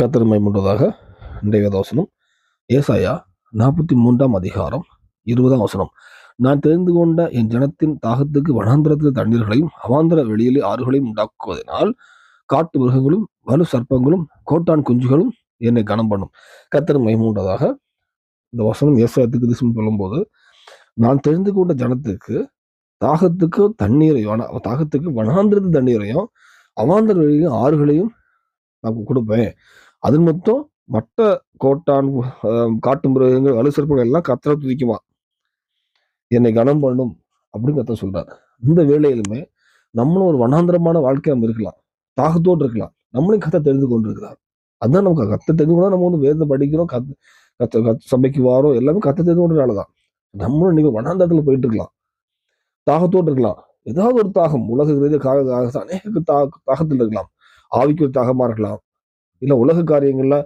கத்திரமை முன்றதாக இன்றைய தோசனம் ஏசாயா நாற்பத்தி மூன்றாம் அதிகாரம் இருபதாம் வசனம். நான் தெரிந்து கொண்ட என் ஜனத்தின் தாகத்துக்கு வனாந்திரத்தில் தண்ணீர்களையும் அவாந்திர வெளியிலே ஆறுகளையும் உண்டாக்குவதனால் காட்டு மிருகங்களும் வலு சர்ப்பங்களும் கோட்டான் குஞ்சுகளும் என்னை கனம் பண்ணும் கத்திரமை மைமூண்டதாக இந்த வசனம் ஏசாயத்துக்கு திசம் சொல்லும்போது நான் தெரிந்து கொண்ட ஜனத்துக்கு தாகத்துக்கு தண்ணீரையும் தாகத்துக்கு வனாந்திரத்து தண்ணீரையும் அவாந்திர வெளியிலும் ஆறுகளையும் நான் கொடுப்பேன். அது மொத்தம் மற்ற கோட்டான் காட்டு மிருகங்கள் வலு எல்லாம் கத்தரை துதிக்குமா? என்னை கனம் பண்ணும் அப்படின்னு கத்த சொல்றாரு. இந்த வேலையிலுமே நம்மளும் ஒரு வனாந்திரமான வாழ்க்கை நம்ம இருக்கலாம். தாகத்தோடு இருக்கலாம். நம்மளையும் கத்தை தெரிந்து கொண்டு இருக்கிறார் அதுதான் நமக்கு கத்தை தெரிந்து கொண்டா நம்ம வந்து வேதத்தை படிக்கிறோம் கத் கத்த கத் சபைக்கு வாரோம் எல்லாமே கத்தை தெரிந்து கொண்டனால தான். நம்மளும் இன்னைக்கு வனாந்தரத்தில் போயிட்டு இருக்கலாம். தாகத்தோடு இருக்கலாம். ஏதாவது ஒரு தாகம் உலக ரீதியாக காக அநேக தாக தாகத்தில் இருக்கலாம். ஆவிக்கு ஒரு தாகமாக இருக்கலாம். இல்லை உலக காரியங்களில்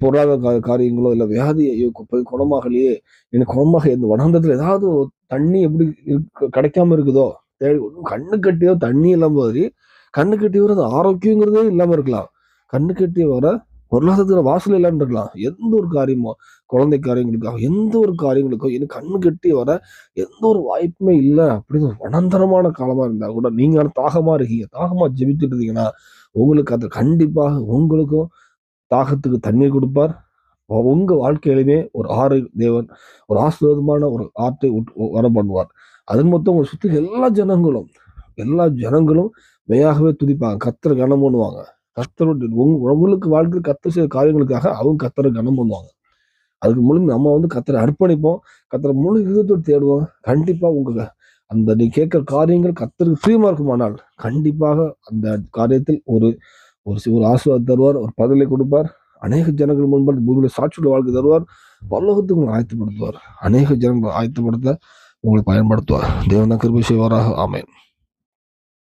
பொருளாதார காரியங்களோ இல்லை வியாதி ஐயோ போய் குணமாகலையே எனக்கு குணமாக இந்த வனாந்தரத்துல ஏதாவது தண்ணி எப்படி கிடைக்காம இருக்குதோ தேடி கண்ணு கட்டியோ தண்ணி இல்லாம மாதிரி கண்ணு கட்டி வர அந்த ஆரோக்கியங்கிறதே இல்லாமல் இருக்கலாம். கண்ணு கட்டி வர பொருளாதாரத்துல வாசல் இல்லைன்றலாம் எந்த ஒரு காரியமோ குழந்தை காரியங்களுக்காக எந்த ஒரு காரியங்களுக்கோ எனக்கு கண்ணு கட்டி வர எந்த ஒரு வாய்ப்புமே இல்லை அப்படின்னு ஒரு வனாந்தரமான காலமா இருந்தா கூட நீங்க ஆனா தாகமா இருக்கீங்க. தாகமா ஜெபிச்சுட்டு இருந்தீங்கன்னா உங்களுக்கு அது கண்டிப்பாக உங்களுக்கும் தாகத்துக்கு தண்ணீர் கொடுப்பார். உங்கள் உங்க வாழ்க்கையிலுமே ஒரு ஆறு தேவன் ஒரு ஆசீர்வாதமான ஒரு ஆற்றை வர பண்ணுவார். அதன் மொத்தம் உங்களை சுற்றி எல்லா ஜனங்களும் எல்லா ஜனங்களும் மெய்யாகவே துதிப்பாங்க. கத்திர கனம் பண்ணுவாங்க கத்தருடைய உங்க உங்களுக்கு வாழ்க்கை கத்தர் செய்த காரியங்களுக்காக அவங்க கத்தரை கனம் பண்ணுவாங்க. அதுக்கு முழு நம்ம வந்து கத்தரை அர்ப்பணிப்போம். கத்தரை முழு இதயத்தோடு தேடுவோம். கண்டிப்பாக உங்க அந்த நீ கேட்குற காரியங்கள் கத்தருக்கு ஃப்ரீமாக இருக்குமானால் கண்டிப்பாக அந்த காரியத்தில் ஒரு ஒரு ஒரு ஆசீர்வாதம் தருவார். ஒரு பதிலை கொடுப்பார். அநேக ஜனங்கள் முன்பால் பூமியில சாட்சியுள்ள வாழ்க்கை தருவார். பல்லோகத்துக்கு உங்களை ஆயத்தப்படுத்துவார். அநேக ஜனங்களை ஆயத்தப்படுத்த உங்களை பயன்படுத்துவார். தேவன் தான் கிருபை செய்வாராக. ஆமேன்.